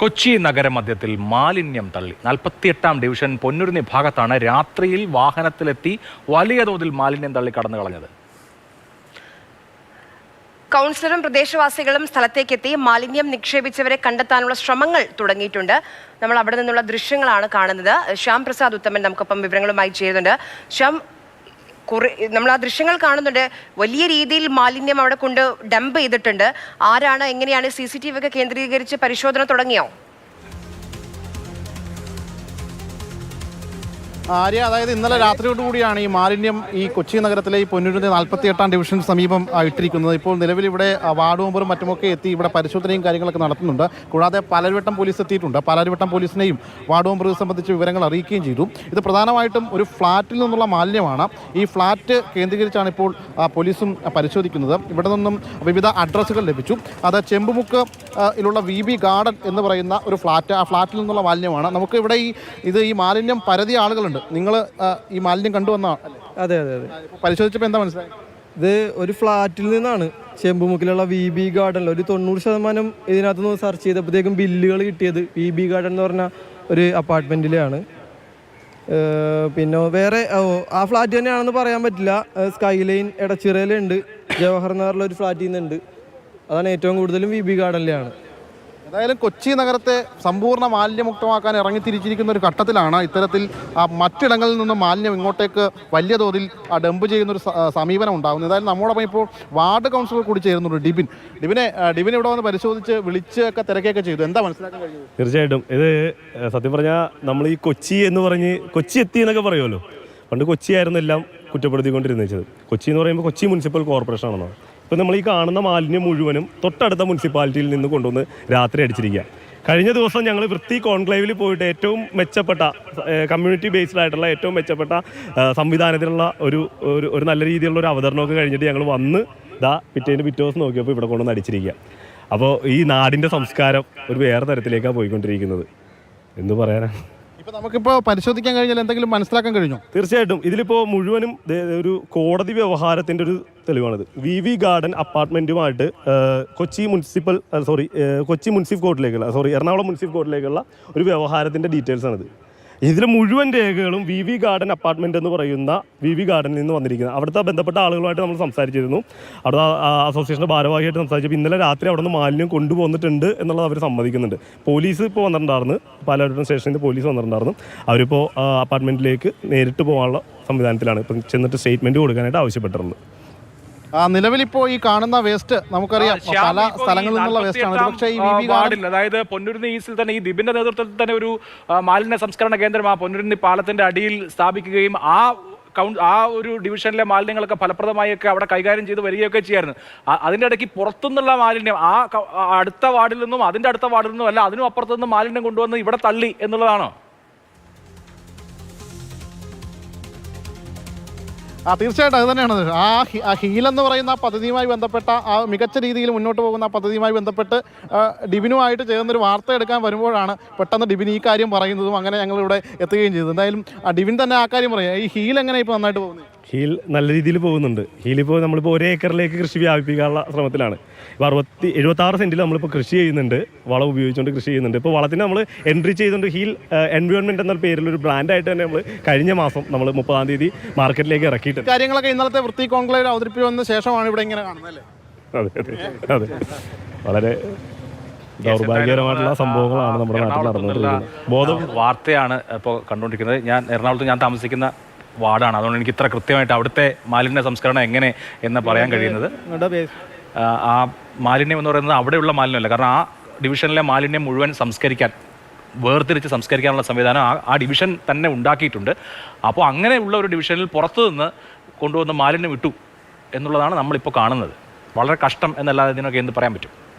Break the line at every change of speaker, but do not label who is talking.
കൊച്ചി നഗരമധ്യത്തിൽ മാലിന്യം തള്ളി. നാൽപ്പത്തിയെട്ടാം ഡിവിഷൻ പൊന്നുരുന്നി ഭാഗത്താണ് രാത്രിയിൽ വാഹനത്തിലെത്തി വലിയ തോതിൽ മാലിന്യം തള്ളി കടന്നു കളഞ്ഞത്.
കൗൺസിലറും പ്രദേശവാസികളും സ്ഥലത്തേക്കെത്തി മാലിന്യം നിക്ഷേപിച്ചവരെ കണ്ടെത്താനുള്ള ശ്രമങ്ങൾ തുടങ്ങിയിട്ടുണ്ട്. നമ്മൾ അവിടെ നിന്നുള്ള ദൃശ്യങ്ങളാണ് കാണുന്നത്. ശ്യാം പ്രസാദ് ഉത്തമൻ നമുക്കൊപ്പം വിവരങ്ങളുമായി ചെയ്യുന്നുണ്ട് ശ്യാം കുറെ നമ്മൾ ആ ദൃശ്യങ്ങൾ കാണുന്നുണ്ട്. വലിയ രീതിയിൽ മാലിന്യം അവിടെ കൊണ്ട് ഡംപ് ചെയ്തിട്ടുണ്ട്. ആരാണ് എങ്ങനെയാണ് സി സി ടി വി ഒക്കെ കേന്ദ്രീകരിച്ച് പരിശോധന തുടങ്ങിയോ?
ആര്യ അതായത് ഇന്നലെ രാത്രിയോട് കൂടിയാണ് ഈ മാലിന്യം ഈ കൊച്ചി നഗരത്തിലെ ഈ പൊന്നൂരിന്റെ നാൽപ്പത്തി എട്ടാം ഡിവിഷന് സമീപം ഇട്ടിരിക്കുന്നത്. ഇപ്പോൾ നിലവിൽ ഇവിടെ വാർഡ് മെമ്പറും മറ്റുമൊക്കെ എത്തി ഇവിടെ പരിശോധനയും കാര്യങ്ങളൊക്കെ നടത്തുന്നുണ്ട്. കൂടാതെ പലരുവട്ടം പോലീസ് എത്തിയിട്ടുണ്ട്. പലരുവട്ടം പോലീസിനെയും വാർഡ് മെമ്പർ സംബന്ധിച്ച് വിവരങ്ങൾ അറിയിക്കുകയും ചെയ്തു. ഇത് പ്രധാനമായിട്ടും ഒരു ഫ്ളാറ്റിൽ നിന്നുള്ള മാലിന്യമാണ്. ഈ ഫ്ളാറ്റ് കേന്ദ്രീകരിച്ചാണ് ഇപ്പോൾ പോലീസും പരിശോധിക്കുന്നത്. ഇവിടെ നിന്നും വിവിധ അഡ്രസ്സുകൾ ലഭിച്ചു. അത് ചെമ്പുമുക്ക് ഇലുള്ള വി ബി ഗാർഡൻ എന്ന് പറയുന്ന ഒരു ഫ്ളാറ്റ് ആ ഫ്ളാറ്റിൽ നിന്നുള്ള മാലിന്യമാണ്. നമുക്ക് ഇവിടെ ഈ ഇത് ഈ മാലിന്യം പരതിയ ആളുകളുണ്ട്. നിങ്ങൾ ഈ മാലിന്യം കണ്ടുവന്ന
അതെ അതെ അതെ.
പരിശോധിച്ചപ്പോൾ എന്താ മനസ്സിലായി?
ഇത് ഒരു ഫ്ലാറ്റിൽ നിന്നാണ്. ചെമ്പുമുക്കിലുള്ള വി ബി ഗാർഡനിൽ ഒരു തൊണ്ണൂറ് ശതമാനം ഇതിനകത്ത് നിന്ന് സെർച്ച് ചെയ്തപ്പോഴത്തേക്കും ബില്ലുകൾ കിട്ടിയത് വി ബി ഗാർഡൻ എന്ന് പറഞ്ഞ ഒരു അപ്പാർട്ട്മെന്റിലാണ് പിന്നെ വേറെ ഓ, ആ ഫ്ലാറ്റ് തന്നെയാണെന്ന് പറയാൻ പറ്റില്ല. സ്കൈ ലൈൻ എടച്ചിറയിലുണ്ട്. ജവഹർ നഗറിലൊരു ഒരു ഫ്ലാറ്റിൽ നിന്നുണ്ട് അതാണ് ഏറ്റവും കൂടുതലും വി ബി ഗാർഡനിലാണ്
ഏതായാലും കൊച്ചി നഗരത്തെ സമ്പൂർണ മാലിന്യമുക്തമാക്കാൻ ഇറങ്ങിത്തിരിച്ചിരിക്കുന്ന ഒരു ഘട്ടത്തിലാണ് ഇത്തരത്തിൽ മറ്റിടങ്ങളിൽ നിന്ന് മാലിന്യം ഇങ്ങോട്ടേക്ക് വലിയ തോതിൽ ഡംപ് ചെയ്യുന്ന ഒരു സമീപനം ഉണ്ടാകുന്നത് ഏതായാലും നമ്മോടൊപ്പം ഇപ്പോൾ വാർഡ് കൗൺസിലർ കൂടി ചേരുന്നുണ്ട് ഡിബിൻ. ഡിബിനെ ഡിബിൻ ഇവിടെ വന്ന് പരിശോധിച്ച് വിളിച്ചൊക്കെ തിരക്കൊക്കെ ചെയ്തു. എന്താ മനസ്സിലാക്കാൻ കഴിഞ്ഞത്?
തീർച്ചയായിട്ടും. ഇത് സത്യം പറഞ്ഞാൽ നമ്മൾ ഈ കൊച്ചി എന്ന് പറഞ്ഞ് കൊച്ചി എത്തി എന്നൊക്കെ പറയുമല്ലോ. പണ്ട് കൊച്ചി ആയിരുന്നു എല്ലാം കുറ്റപ്പെടുത്തിക്കൊണ്ടിരുന്നത് കൊച്ചി എന്ന് പറയുമ്പോൾ കൊച്ചി മുനിസിപ്പൽ കോർപ്പറേഷൻ ആണെന്നാണ് ഇപ്പം നമ്മൾ ഈ കാണുന്ന മാലിന്യം മുഴുവനും തൊട്ടടുത്ത മുനിസിപ്പാലിറ്റിയിൽ നിന്ന് കൊണ്ടുവന്ന് രാത്രി അടിച്ചിരിക്കുക. കഴിഞ്ഞ ദിവസം ഞങ്ങൾ വൃത്തി കോൺക്ലേവിൽ പോയിട്ട് ഏറ്റവും മെച്ചപ്പെട്ട കമ്മ്യൂണിറ്റി ബേസ്ഡ് ആയിട്ടുള്ള ഏറ്റവും മെച്ചപ്പെട്ട സംവിധാനത്തിലുള്ള ഒരു ഒരു നല്ല രീതിയിലുള്ള ഒരു അവതരണമൊക്കെ കഴിഞ്ഞിട്ട് ഞങ്ങൾ വന്ന് ഇതാ പിറ്റേന്റെ പിറ്റേ ദിവസം നോക്കിയപ്പോൾ ഇവിടെ കൊണ്ടുവന്ന് അടിച്ചിരിക്കുക. അപ്പോൾ ഈ നാടിന്റെ സംസ്കാരം ഒരു വേറെ തരത്തിലേക്കാണ് പോയിക്കൊണ്ടിരിക്കുന്നത്. എന്ന് പറയാനാണ്
ഇപ്പൊ നമുക്കിപ്പോൾ പരിശോധിക്കാൻ കഴിഞ്ഞാൽ എന്തെങ്കിലും മനസ്സിലാക്കാൻ കഴിഞ്ഞോ?
തീർച്ചയായിട്ടും. ഇതിലിപ്പോൾ മുഴുവനും ഒരു കോടതി വ്യവഹാരത്തിന്റെ ഒരു തെളിവാണിത്. V V garden അപ്പാർട്ട്മെന്റുമായിട്ട് Kochi municipal sorry Kochi municipal കോർട്ടിലേക്കുള്ള sorry Ernakulam municipal കോർട്ടിലേക്കുള്ള ഒരു വ്യവഹാരത്തിന്റെ ഡീറ്റെയിൽസ് ആണിത് ഇതിലെ മുഴുവൻ രേഖകളും വി വി ഗാർഡൻ അപ്പാർട്ട്മെന്റ് എന്ന് പറയുന്ന വി വി ഗാർഡനിൽ നിന്ന് വന്നിരിക്കുന്നത്. അവിടുത്തെ ബന്ധപ്പെട്ട ആളുകളുമായിട്ട് നമ്മൾ സംസാരിച്ചിരുന്നു. അവിടെ അസോസിയേഷന്റെ ഭാരവാഹിയായിട്ട് സംസാരിച്ചപ്പോൾ ഇന്നലെ രാത്രി അവിടെ നിന്ന് മാലിന്യം കൊണ്ടുപോന്നിട്ടുണ്ട് എന്നുള്ളത് അവർ സമ്മതിക്കുന്നുണ്ട്. പോലീസ് ഇപ്പോൾ വന്നിട്ടുണ്ടായിരുന്നു. പാലാ സ്റ്റേഷനിൽ പോലീസ് വന്നിട്ടുണ്ടായിരുന്നു. അവരിപ്പോൾ അപ്പാർട്ട്മെന്റിലേക്ക് നേരിട്ട് പോകാനുള്ള സംവിധാനത്തിലാണ് ഇപ്പം ചെന്നിട്ട് സ്റ്റേറ്റ്മെന്റ് കൊടുക്കാനായിട്ട് ആവശ്യപ്പെട്ടിട്ടുണ്ട്
ആ നിലവിലിപ്പോൾ ഈ കാണുന്ന വേസ്റ്റ് നമുക്കറിയാം. പല സ്ഥലങ്ങളിൽ നിന്നുള്ള വേസ്റ്റ്
ആണ്
പക്ഷേ ഈ വി
വാർഡിൽ അതായത് പൊന്നൂരിന് ഈസ്റ്റിൽ തന്നെ ഈ ദിബിന്റെ നേതൃത്വത്തിൽ തന്നെ ഒരു മാലിന്യ സംസ്കരണ കേന്ദ്രം ആ പൊന്നുരുന്നി പാലത്തിന്റെ അടിയിൽ സ്ഥാപിക്കുകയും ആ കൗണ്ട് ആ ഒരു ഡിവിഷനിലെ മാലിന്യങ്ങളൊക്കെ ഫലപ്രദമായൊക്കെ അവിടെ കൈകാര്യം ചെയ്ത് വരികയൊക്കെ ചെയ്യായിരുന്നു. അതിന്റെ അതിന്റെ ഇടയ്ക്ക് പുറത്തുനിന്നുള്ള മാലിന്യം ആ അടുത്ത വാർഡിൽ നിന്നും അതിന്റെ അടുത്ത വാർഡിൽ നിന്നും അല്ല അതിനും അപ്പുറത്തു നിന്നും മാലിന്യം കൊണ്ടുവന്ന് ഇവിടെ തള്ളി എന്നുള്ളതാണോ?
ആ തീർച്ചയായിട്ടും അത് തന്നെയാണ്. ആ ഹീൽ എന്ന് പറയുന്ന പദ്ധതിയുമായി ബന്ധപ്പെട്ട ആ മികച്ച രീതിയിൽ മുന്നോട്ട് പോകുന്ന പദ്ധതിയുമായി ബന്ധപ്പെട്ട് ഡിബിനുമായിട്ട് ചേർന്നൊരു വാർത്ത എടുക്കാൻ വരുമ്പോഴാണ് പെട്ടെന്ന് ഡിബിൻ ഈ കാര്യം പറയുന്നതും അങ്ങനെ ഞങ്ങളിവിടെ എത്തുകയും ചെയ്തത്. എന്തായാലും ഡിബിൻ തന്നെ ആ കാര്യം പറയാം. ഈ ഹീൽ എങ്ങനെ ഇപ്പോൾ നന്നായിട്ട് പോകുന്നത്
ഹീൽ നല്ല രീതിയിൽ പോകുന്നുണ്ട്. ഹീലിപ്പോൾ നമ്മളിപ്പോൾ ഒരേ ഏക്കറിലേക്ക് കൃഷി വ്യാപിപ്പിക്കാനുള്ള ശ്രമത്തിലാണ്. ഇപ്പോൾ അറുപത്തി എഴുപത്തി ആറ് സെന്റിൽ നമ്മളിപ്പോൾ കൃഷി ചെയ്യുന്നുണ്ട്. വളം ഉപയോഗിച്ചുകൊണ്ട് കൃഷി ചെയ്യുന്നുണ്ട്. ഇപ്പോൾ വളത്തിന് നമ്മൾ എൻട്രി ചെയ്തുകൊണ്ട് ഹീൽ എൻവയോൺമെന്റ് എന്ന പേരിൽ ഒരു ബ്രാൻഡായിട്ട് തന്നെ നമ്മൾ കഴിഞ്ഞ മാസം നമ്മൾ മുപ്പതാം തീയതി മാർക്കറ്റിലേക്ക് ഇറക്കിയിട്ട്
കാര്യങ്ങളൊക്കെ ഇന്നലത്തെ വൃത്തി കോൺക്ലേവ് അവതരിപ്പിച്ചതിന് ശേഷമാണ് ഇവിടെ ഇങ്ങനെ കാണുന്നത് അല്ലേ?
അതെ അതെ അതെ. വളരെ ദൗർഭാഗ്യകരമായിട്ടുള്ള സംഭവങ്ങളാണ് നമ്മുടെ നാട്ടിൽ നടന്നുകൊണ്ടിരിക്കുന്നത്. ബോധം
വാർത്തയാണ് ഇപ്പോൾ കണ്ടുകൊണ്ടിരിക്കുന്നത്. ഞാൻ എറണാകുളത്ത് ഞാൻ താമസിക്കുന്ന വാർഡാണ്. അതുകൊണ്ട് എനിക്ക് ഇത്ര കൃത്യമായിട്ട് അവിടുത്തെ മാലിന്യ സംസ്കരണം എങ്ങനെ എന്ന് പറയാൻ കഴിയുന്നത്. ആ, മാലിന്യം എന്ന് പറയുന്നത് അവിടെയുള്ള മാലിന്യമല്ല. കാരണം ആ ഡിവിഷനിലെ മാലിന്യം മുഴുവൻ സംസ്കരിക്കാൻ വേർതിരിച്ച് സംസ്കരിക്കാനുള്ള സംവിധാനം ആ ആ ഡിവിഷൻ തന്നെ ഉണ്ടാക്കിയിട്ടുണ്ട്. അപ്പോൾ അങ്ങനെയുള്ള ഒരു ഡിവിഷനിൽ പുറത്തുനിന്ന് കൊണ്ടുവന്ന് മാലിന്യം ഇട്ടു എന്നുള്ളതാണ് നമ്മളിപ്പോൾ കാണുന്നത്. വളരെ കഷ്ടം എന്നല്ലാതെ ഇതിനൊക്കെ എന്ത് പറയാൻ പറ്റും?